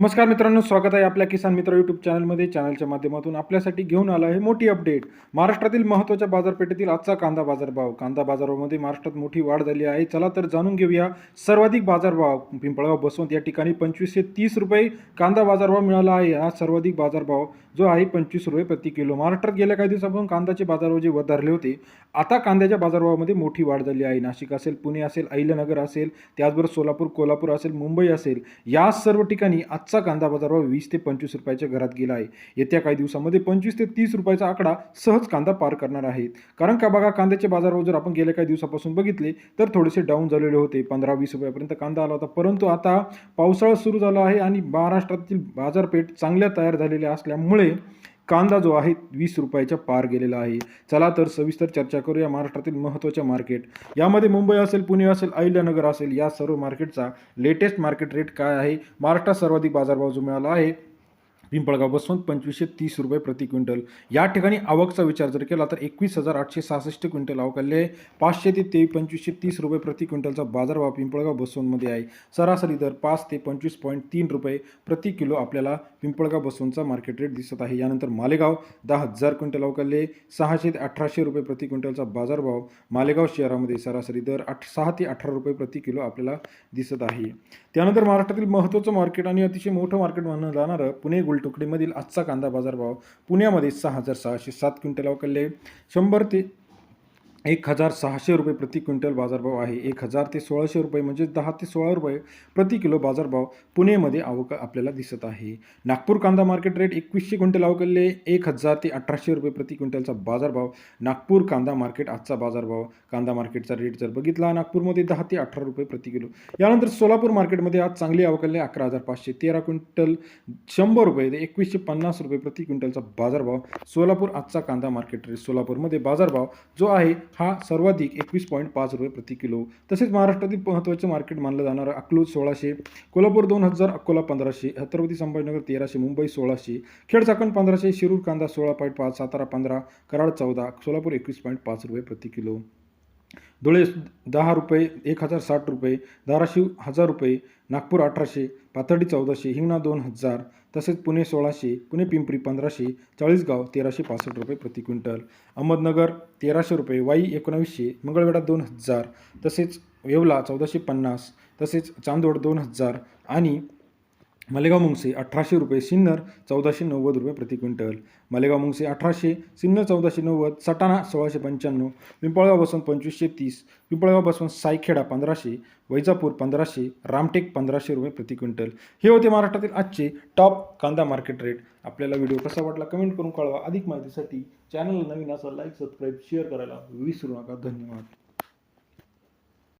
नमस्कार मित्रांनो स्वागत आहे आपल्या किसान मित्र यूट्यूब चॅनलमध्ये चॅनलच्या माध्यमातून आपल्यासाठी घेऊन आला आहे मोठी अपडेट महाराष्ट्रातील महत्त्वाच्या बाजारपेठेतील आजचा कांदा बाजारभाव. कांदा बाजारामध्ये महाराष्ट्रात मोठी वाढ झाली आहे. चला तर जाणून घेऊया सर्वाधिक बाजारभाव. पिंपळगाव बसवंत या ठिकाणी पंचवीसशे तीस रुपये कांदा बाजारभाव मिळाला आहे. हा सर्वाधिक बाजारभाव जो आहे पंचवीस रुपये प्रति किलो. महाराष्ट्रात गेल्या काही दिवसापासून कांद्याचे बाजारभाव जे वधारले होते आता कांद्याच्या बाजारभावामध्ये मोठी वाढ झाली आहे. नाशिक असेल पुणे असेल अहिल्यानगर असेल त्याचबरोबर सोलापूर कोल्हापूर असेल मुंबई असेल या सर्व ठिकाणी आजचा कांदा बाजारभाव वीस ते पंचवीस रुपयाच्या घरात गेला आहे. येत्या काही दिवसामध्ये पंचवीस ते तीस रुपयाचा आकडा सहज कांदा पार करणार आहेत. कारण का बघा कांद्याचे बाजारभाव जर आपण गेल्या काही दिवसापासून बघितले तर थोडेसे डाऊन झालेले होते. पंधरा वीस रुपयापर्यंत कांदा आला होता. परंतु आता पावसाळा सुरू झाला आहे आणि महाराष्ट्रातील बाजारपेठ चांगल्या तयार झालेल्या असल्यामुळे कांदा जो आहे वीस रुपयाच्या पार गेलेला आहे. चला तर सविस्तर चर्चा करूया महाराष्ट्रातील महत्त्वाच्या मार्केट यामध्ये मुंबई असेल पुणे असेल अहिल्यानगर असेल या सर्व मार्केटचा लेटेस्ट मार्केट रेट काय आहे? महाराष्ट्रात सर्वाधिक बाजारभाव जो मिळाला आहे पिंपळगाव बसवंत पंचवीसशे तीस रुपये प्रति क्विंटल. या ठिकाणी आवकचा विचार जर केला तर एकवीस हजार आठशे सहासष्ट क्विंटल आवकले आहे. पाचशे ते ते पंचवीसशे तीस रुपये प्रति क्विंटलचा बाजारभाव पिंपळगाव बसवंतमध्ये आहे. सरासरी दर पाच ते पंचवीस पॉईंट तीन रुपये प्रति किलो आपल्याला पिंपळगाव बसवंतचा मार्केट रेट दिसत आहे. यानंतर मालेगाव दहा हजार क्विंटल अवकाले सहाशे ते अठराशे रुपये प्रति क्विंटलचा बाजारभाव मालेगाव शहरामध्ये सरासरी दर आठ सहा ते अठरा रुपये प्रति किलो आपल्याला दिसत आहे. त्यानंतर महाराष्ट्रातील महत्त्वाचं मार्केट आणि अतिशय मोठं मार्केट मानलं जाणारं पुणे गुलटुकडीमधील आजचा कांदा बाजारभाव पुण्यामध्ये सहा हजार सहाशे सात क्विंटल अवकलले शंभर ते एक हजार सहाशे रुपये प्रति क्विंटल बाजारभाव आहे. एक हजार ते सोळाशे रुपये म्हणजे दहा ते सोळा रुपये प्रति किलो बाजारभाव पुणेमध्ये आवक आपल्याला दिसत आहे. नागपूर कांदा मार्केट रेट एकवीसशे क्विंटल अवकलले एक हजार ते अठराशे रुपये प्रति क्विंटलचा बाजारभाव नागपूर कांदा मार्केट आजचा बाजारभाव. कांदा मार्केटचा रेट जर बघितला नागपूरमध्ये दहा ते अठरा रुपये प्रति किलो. यानंतर सोलापूर मार्केटमध्ये आज चांगली अवकलले अकरा हजार पाचशे तेरा क्विंटल शंभर रुपये ते एकवीसशे पन्नास रुपये प्रति क्विंटलचा बाजारभाव सोलापूर आजचा कांदा मार्केट रेट सोलापूरमध्ये बाजारभाव जो आहे हा सर्वाधिक एकवीस पॉईंट पाच रुपये प्रति किलो. तसेच महाराष्ट्रातील महत्त्वाचं मार्केट मानलं जाणारं अकलूज सोळाशे कोल्हापूर दोन हजार अकोला पंधराशे छत्रपती संभाजीनगर तेराशे मुंबई सोळाशे खेड चाकण पंधराशे शिरूर कांदा सोळा पॉईंट पाच सातारा पंधरा कराड चौदा सोलापूर एकवीस पॉईंट पाच रुपये प्रति किलो. धुळे दहा रुपये एक हजार साठ रुपये धाराशिव हजार रुपये नागपूर अठराशे पाथर्डी चौदाशे हिंगणा दोन हजार तसेच पुणे सोळाशे पुणे पिंपरी पंधराशे चाळीसगाव तेराशे पासष्ट रुपये प्रति क्विंटल. अहमदनगर तेराशे रुपये वाई एकोणावीसशे मंगळवेढा दोन हजार तसेच येवला चौदाशे पन्नास तसेच चांदोड दोन हजार आणि मालेगाव मुंगसे अठराशे रुपये सिन्नर चौदाशे नव्वद रुपये प्रति क्विंटल. मालेगाव मुंगसे अठराशे सिन्नर चौदाशे नव्वद सटाणा सोळाशे पंच्याण्णव पिंपळगाव बसवंत पंचवीसशे तीस पिंपळगाव बसवंत सायखेडा पंधराशे वैजापूर पंधराशे रामटेक पंधराशे रुपये प्रति क्विंटल. हे होते महाराष्ट्रातील आजचे टॉप कांदा मार्केट रेट आपल्याला व्हिडिओ कसा वाटला कमेंट करून कळवा. अधिक माहितीसाठी चॅनल नवीन असा लाईक सबस्क्राईब शेअर करायला विसरू नका. धन्यवाद.